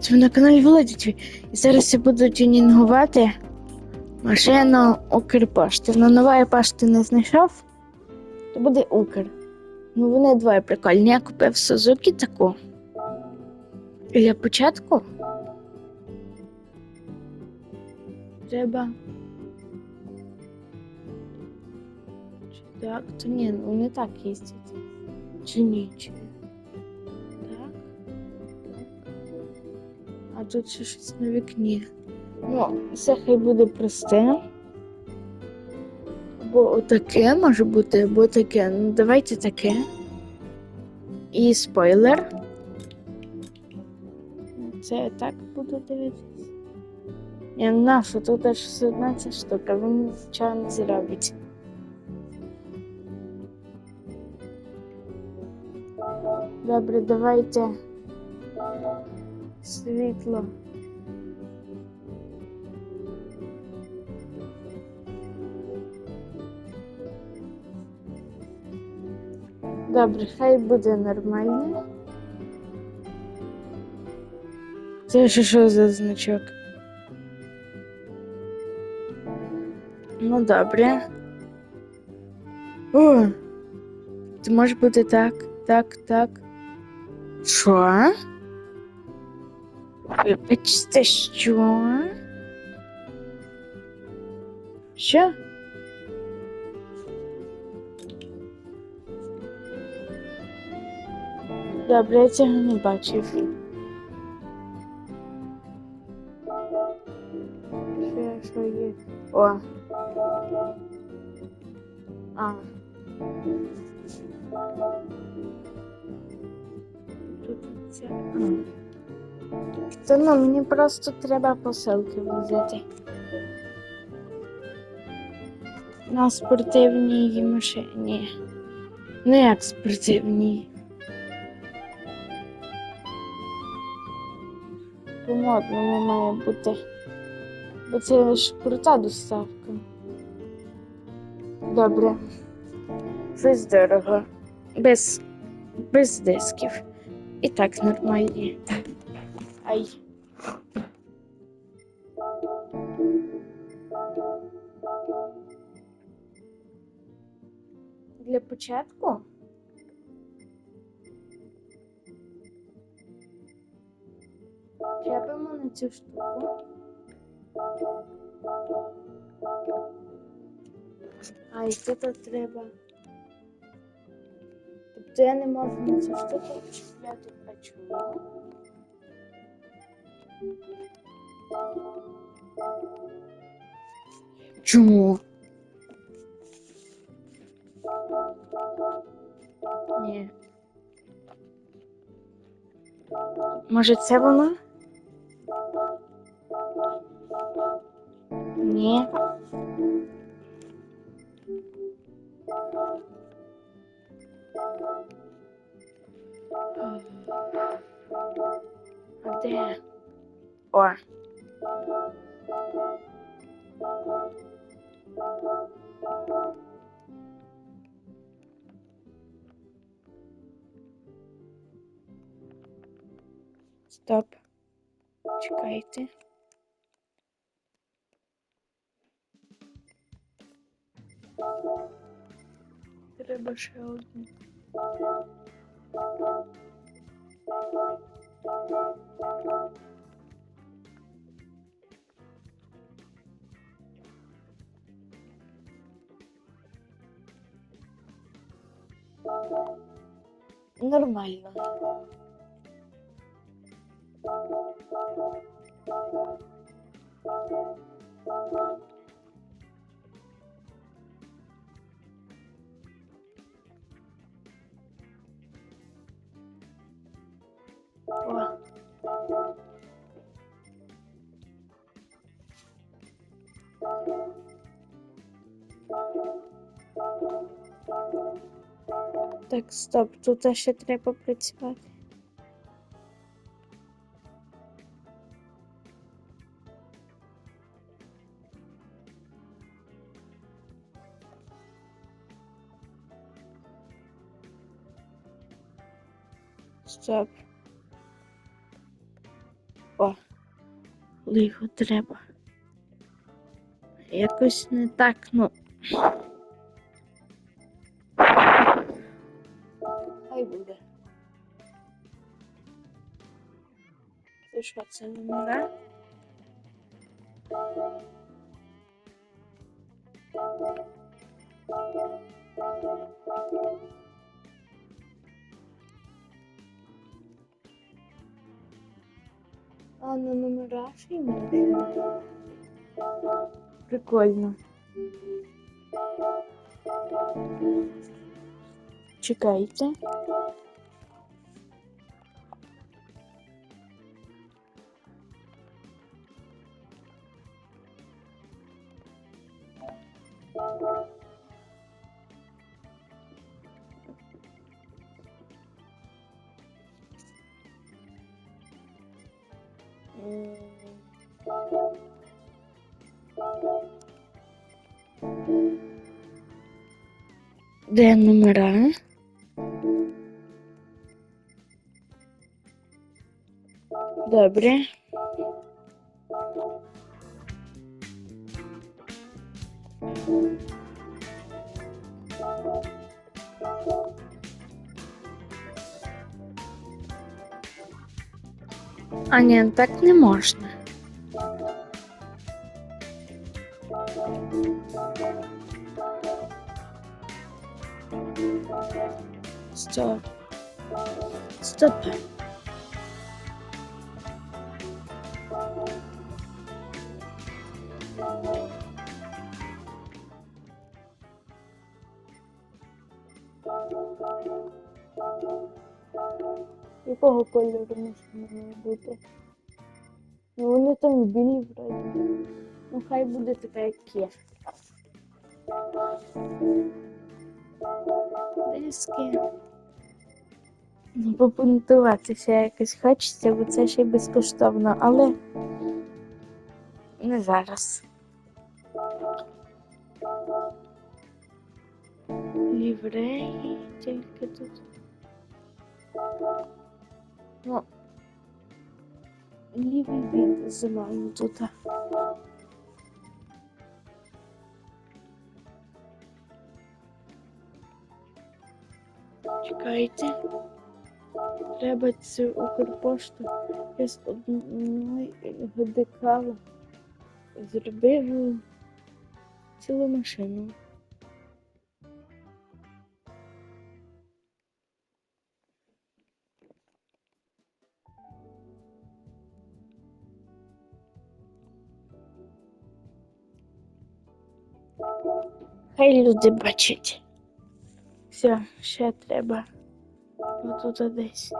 Це на каналі Володячі. І зараз я буду тюнінгувати машину Укрпошти. Ну, нової пошти не знайшов, то буде Укр. Ну, вони двоє прикольні. Я купив Сузуки таку. І для початку треба. Чи так? То ні, ну не так їздять. Чи ні? Чи... А тут ще щось на вікні. Ну, це хай буде просте. Або отаке може бути, або таке. Ну, давайте таке. І спойлер. Це я так буду дивитися. Я нашу, тут аж все одна ця штука, він нічого не зробить. Добре, давайте світло. Добре, хай буде нормально. Це ще що за значок? Ну, добре. О! Це може бути так, так, так. Що? Вибачте, що? Що? Добре, я цього не бачив. Що, що є? О. Ну, мені просто треба посилки возити. На спортивній машині. Ну як спортивній. По модному має бути. Бо це ж крута доставка. Добре. Щось дорого. Без, без дисків. І так нормальні. Ай. Для початку. Чепимо на цю штуку. А і тут треба. Тобто я не можу на цю штуку чіпляти, а чому? Чому? Ні. Може, це воно? Ні. А де? О. Стоп. Чекайте. Треба ще одну. Нормально. О. Так, стоп, тут ще треба працювати. Стоп. О, його треба. Якось не так, ну. Це що, це номера? А на номера ще й можна. Прикольно. Чекайте. М. Де номера? Добре. А ні, так не можна. Стоп. Стоп. Якого кольору має бути? Ну вони там білі вроді. Ну хай буде така, як є. Диски. Ну, попунтуватися якось хочеться, бо це ще й безкоштовно, але не зараз. Лівреї тільки тут. Ну, лівий бік зимою тут. Чекайте. Треба цю Укрпошту з одної годикала зробив цілу машину. Хай люди бачать. Все, ще треба. Отут десь.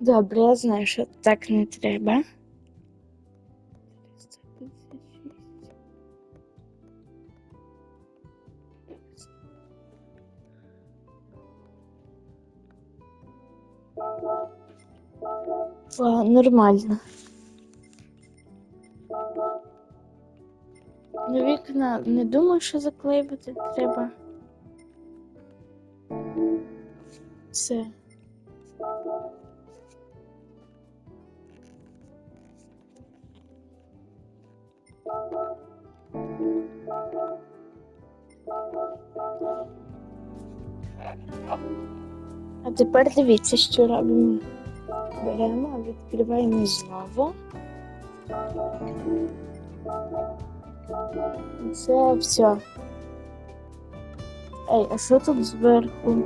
Добре, я знаю, що так не треба. О, нормально. На вікна не думаю, що заклеювати треба. Все. А тепер дивіться, що робимо. Беремо, відкриваємо знову. Це все. Ей, а що тут зверху?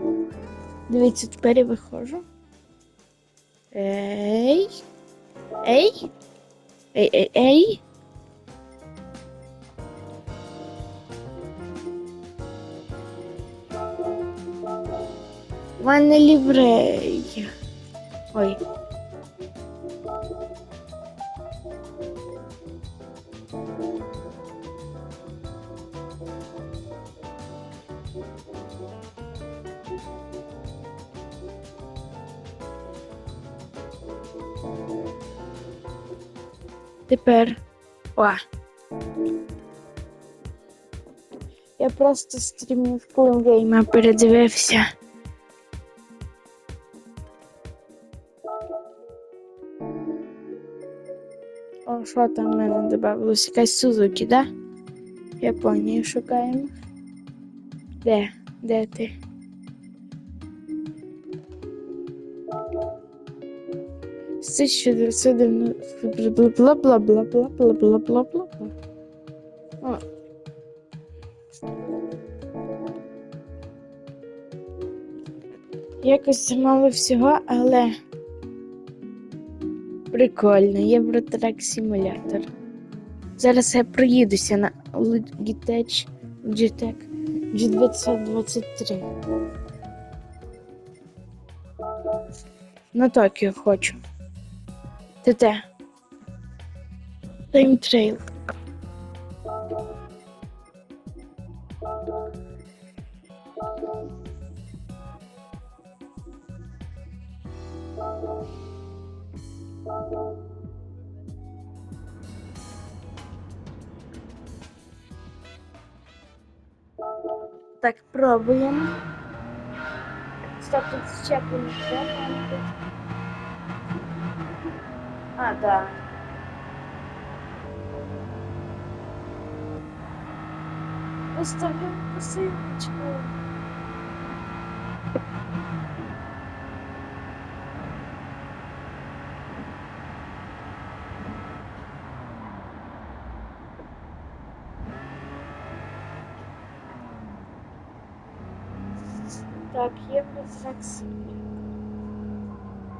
Дивіться, тепер я виходжу. Ей. Ей. Ей, ей, ей. У мене ліврей. Ой. Тепер. О. Я просто стрімів Гейма передивився. О, що там в мене додавалось? Якась Сузуки, да? Японію шукаємо. Де? Де ти? З 1990 бла бла бла Якось замало всього, але прикольно. Євротрек симулятор. Зараз я проїдуся на Logitech Logitech G923. На Токіо хочу. Ty te. Trail. Tak, problem. Stop z ciepłym. Ah, tá. Você tá vendo você, tipo. Tá aqui é pra fazer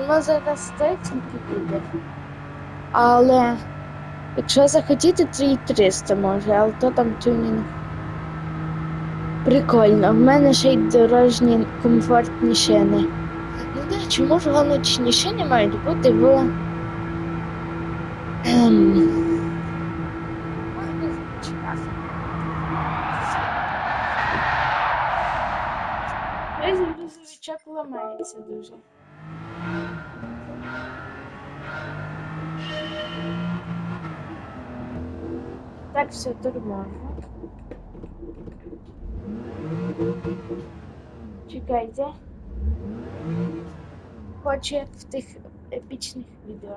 Воно зараз третінки буде. Але якщо захотіти 3300 може, але то там тюнінг. Прикольно, в мене ще й дорожні комфортні шини. Не знаю, чому ж гоночні шини мають бути в. Ем... Цей грузовичок ламається дуже. Так, все нормально. Чекайте. Хочу як в тих епічних відео.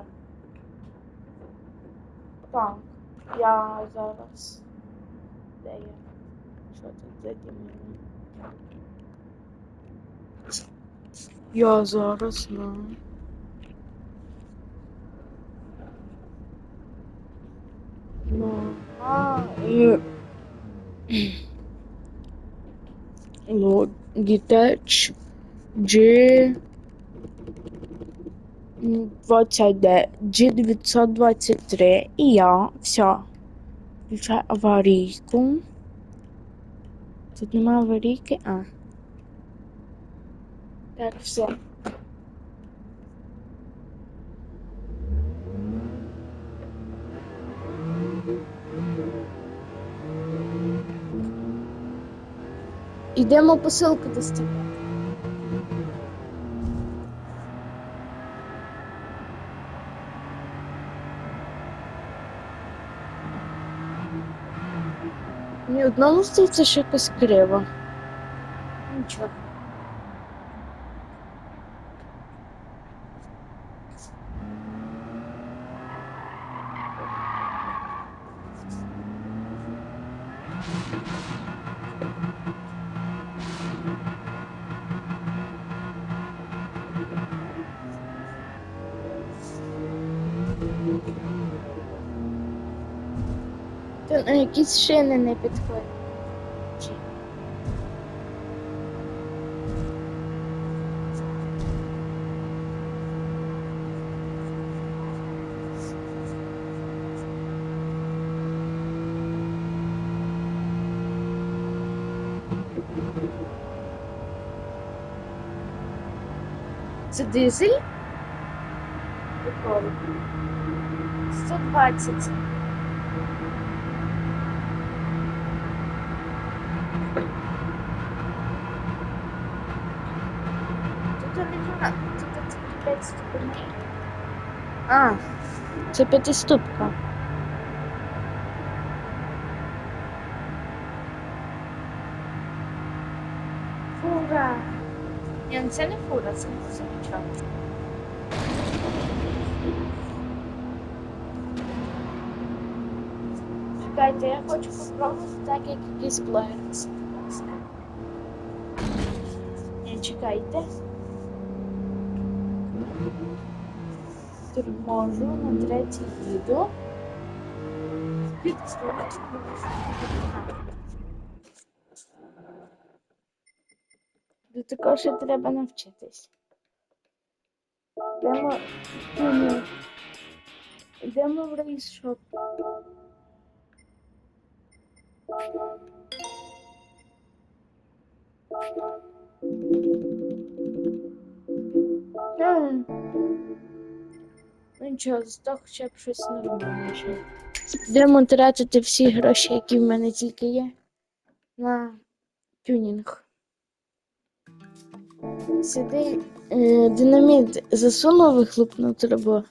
Так, я зараз. Де я? Що тут за мене? Я зараз знаю. Ну. Logitech G 20D G923 і я все. Включаю аварійку. Тут немає аварійки, а. Так, все. Ідемо посилку доставляти. Ні одному здається, що якось криво. Нічого. і з шини не підходить. Це дизель? Прикольно. 120. А, це п'ятиступка. Фура. Ні, ну це не фура, це грузовичок. Чекайте, я хочу попробувати так, як якийсь блогер. це робить. Чекайте. На третій їду. Підступочку. До такого ще треба навчитись. Йдемо, йдемо в рейс-шоп. Е. Нічого, зато хоча б щось нормальніше. Йдемо тратити всі гроші, які в мене тільки є, на тюнінг. Сюди е, динаміт засунув вихлопну трубу,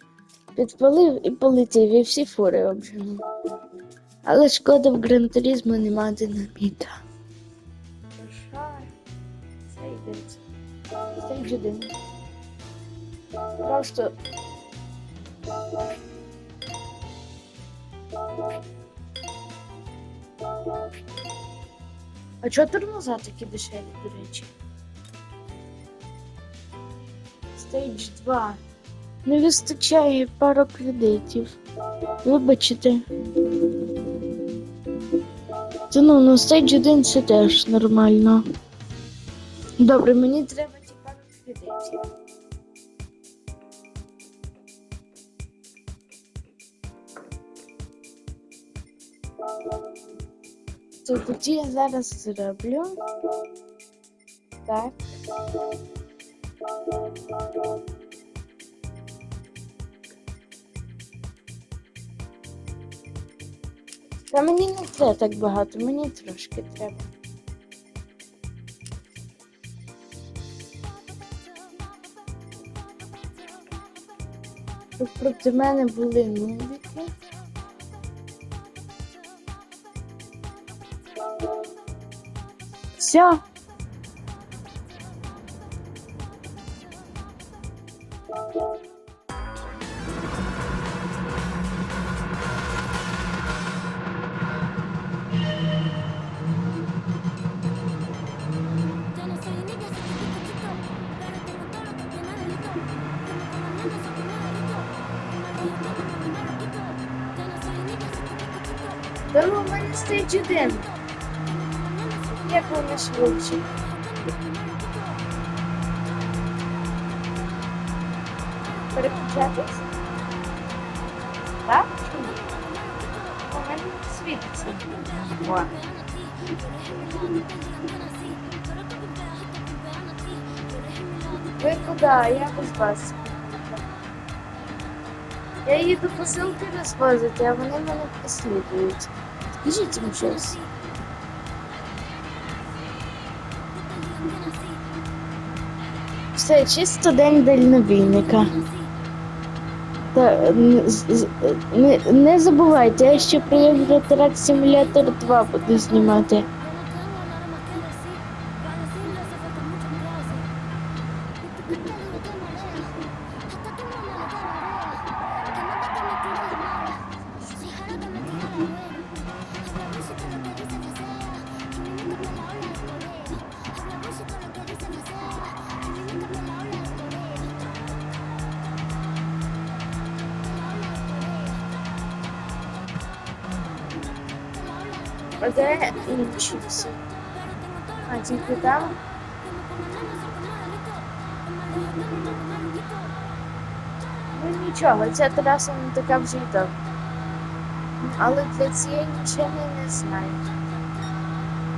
підпалив і полетів, і всі фури обженув. Але шкода в Гран Туризмо нема динаміта. Це. Просто. А чого тормоза такі дешеві, до речі? Стейдж 2. Не вистачає пару кредитів. Вибачте. Та ну, ну стейдж 1 це теж нормально. Добре, мені треба тоді я зараз зроблю. Так. Та мені не треба так багато, мені трошки треба. Проти мене були нубики. Та ну, у мене стейдж один. Як вони швидше? Переключатись? Так? Чи ні? У мене світиться. О. Ви куди? Я без вас. Я їду посилки розвозити, а вони мене переслідують. Скажіть їм щось. Все, чисто день дальнобійника. Та, не, не забувайте, я ще приїду Трак Симулятор 2 буду знімати. Де інші всі? А тільки? Ну нічого, ця траса не така вже й добра. Але для цієї машини не знаю.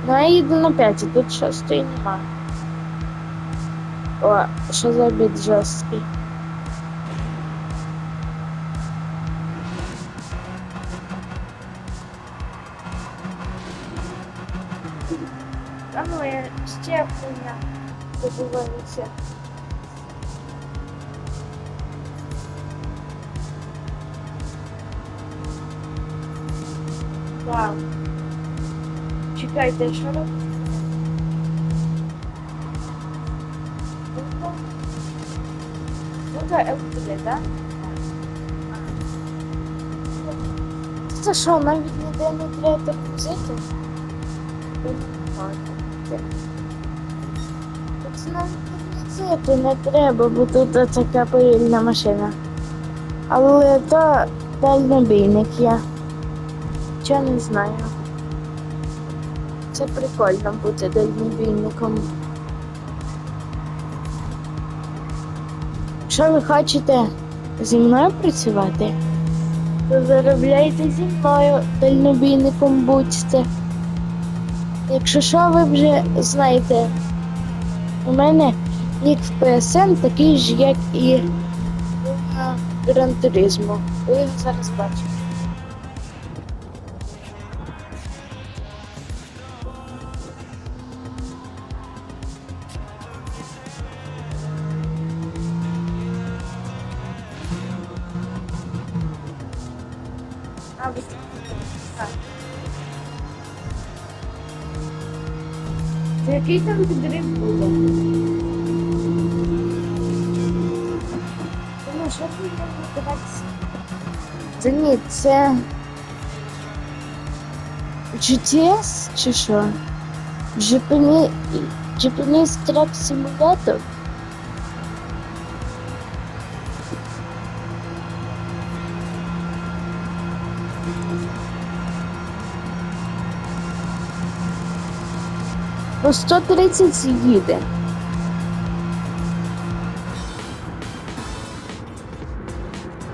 Ну, я їду на 5, і тут шостої нема. О, що за обід жорсткий. Щеплення добуваюся. Так. Чекайте, що робити? Ну це ЛТД, так? Це що, навіть ніде не треба тормозити? Тут навіть тормозити не треба, бо тут така повільна машина. Але то дальнобійник я. Чого не знаю. Це прикольно бути дальнобійником. Якщо ви хочете зі мною працювати, то заробляйте зі мною дальнобійником будьте. Якщо що, ви вже знаєте, у мене нік в PSN такий ж, як і Gran Turismo. Ви його зараз бачите. А, який там підрив було. Ну, що дивитися? Це ні, це GTS чи що? Japanese, Track Simulator? По 130 їде.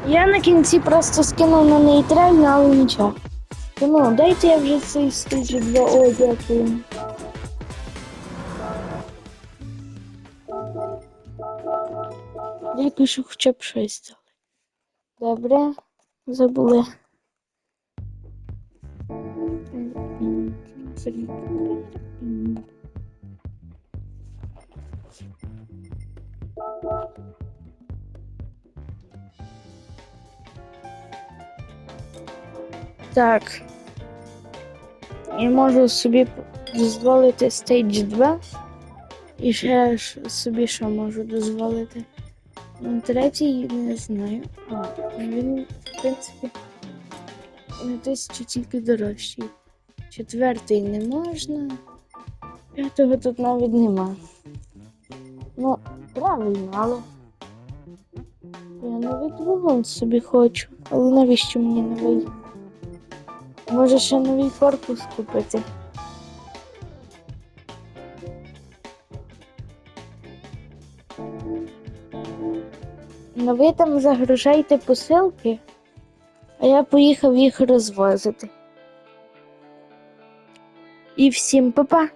Я на кінці просто скинув на нейтральну, але нічого. Ну, дайте я вже цей стіж для О, дякую. Дякую, що хоча б щось дали. Добре, забули. Так. Я можу собі дозволити стейдж 2. І ще собі що можу дозволити. Ну, Третій не знаю. А, він, в принципі, на тисячу тільки дорожчий. Четвертий не можна. П'ятого тут навіть нема. Правильно, але. Я новий двигун собі хочу. Але навіщо мені новий? Може ще новий корпус купити. Ну ви там загружайте посилки, а я поїхав їх розвозити. І всім па-па!